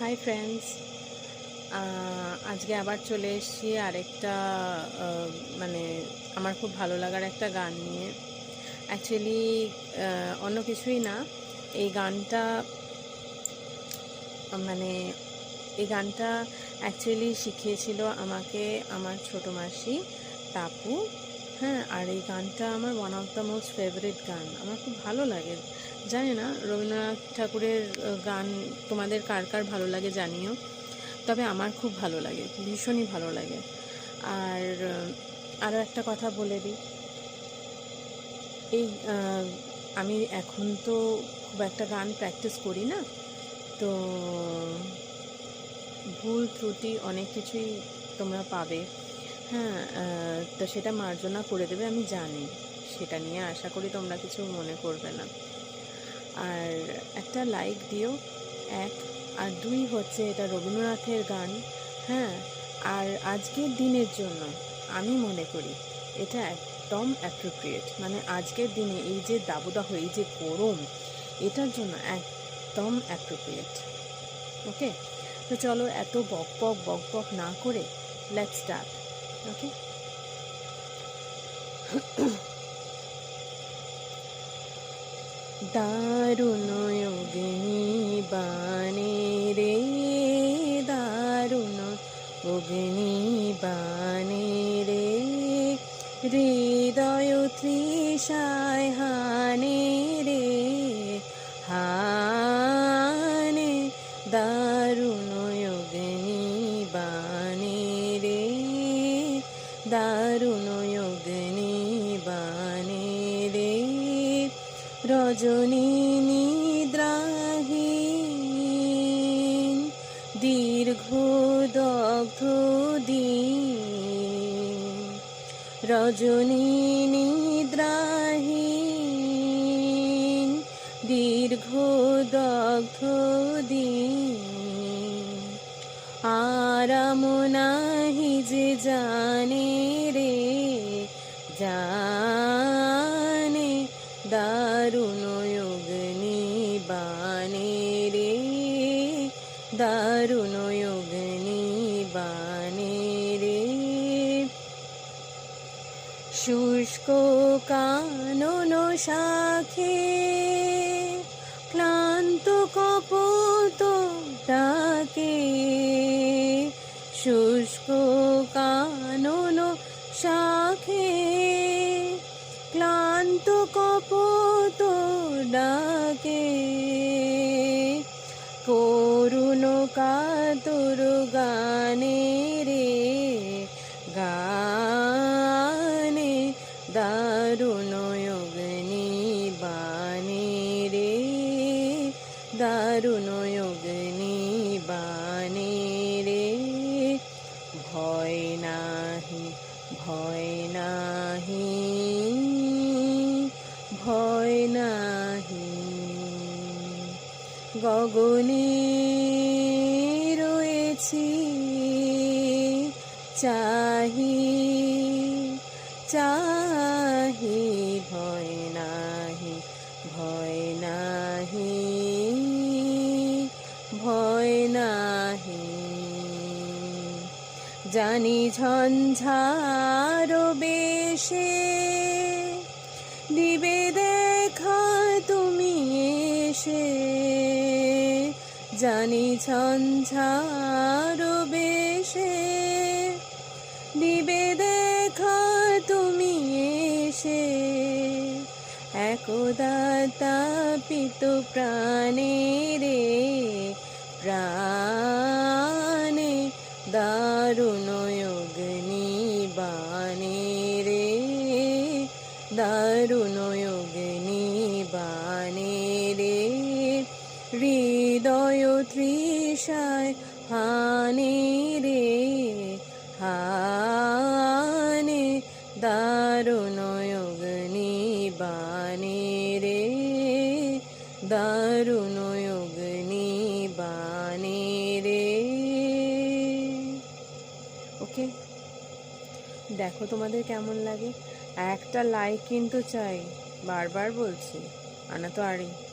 Hi friends আজকে আবার চলে এসেছি আরেকটা মানে আমার খুব ভালো লাগার একটা গান নিয়ে। অ্যাকচুয়ালি অন্য কিছুই না। এই গানটা মানে এই গানটা অ্যাকচুয়ালি শিখিয়েছিল আমাকে আমার ছোটো মাসি তাপু। হ্যাঁ আর এই গানটা আমার one of the most favourite গান। আমার খুব ভালো লাগে। জানি না রবীন্দ্রনাথ ঠাকুরের গান তোমাদের কার কার ভালো লাগে জানিও। তবে আমার খুব ভালো লাগে, ভীষণই ভালো লাগে। আর আরও একটা কথা বলে দিই। এই আমি এখন তো খুব একটা গান প্র্যাকটিস করি না, তো ভুল, ত্রুটি অনেক কিছুই তোমরা পাবে। হ্যাঁ তো সেটা মার্জনা করে দেবে, আমি জানি। সেটা নিয়ে আশা করি তোমরা কিছু মনে করবে না। আর একটা লাইক দিও, এক। আর দুই হচ্ছে এটা রবীন্দ্রনাথের গান হ্যাঁ? আর আজকের দিনের জন্য আমি মনে করি এটা একদম অ্যাপ্রোপ্রিয়েট মানে আজকের দিনে এই যে দাবদাহ, এই যে গরম, এটার জন্য একদম অ্যাপ্রোপ্রিয়েট ওকে? তো চলো এত বক বক বক বক না করে লেট স্টার্ট ওকে? দারুণ অগ্নি বানে রে দারুণ অগ্নি বানে রে হৃদয় তৃষায় হানে রজনী নিদ্রাহীন, দীর্ঘ দগ্ধ দিন। রজনী নিদ্রাহীন, দীর্ঘ দগ্ধ দিন। আরাম নাহি যে জানে রে জানে দারুণ অগ্নি বাণে রে শুষ্ক কানন শাখে ক্লান্ত কপত ডাকে শুষ্ক কানন শাখে ক্লান্ত কপত ডাকে কাতর গানে রে, গানে দারুণ অগ্নি বাণে রে, দারুণ অগ্নি বাণে রে। ভয় নাহি ভয় নাহি ভয় নাহি। গগনে রয়েছি চাহি চাহি, ভয় নাহি ভয় নাহি ভয় নাহি। জানি ঝঞ্ঝার বেশে দিবে দেখা তুমি এসে। জানি বেশে, দিবে দেখা তুমি এসে। একদা তাপিত প্রাণে রে, প্রাণে দারুণ অগ্নি বাণে রে, দারুণ তৃষায় হানে রে, হানে দারুণ অগ্নি বাণে রে, দারুণ অগ্নি বাণে রে। ওকে, দেখো তোমাদের কেমন লাগে। একটা লাইক কিন্তু চাই, বারবার বলছি আনা তো আরই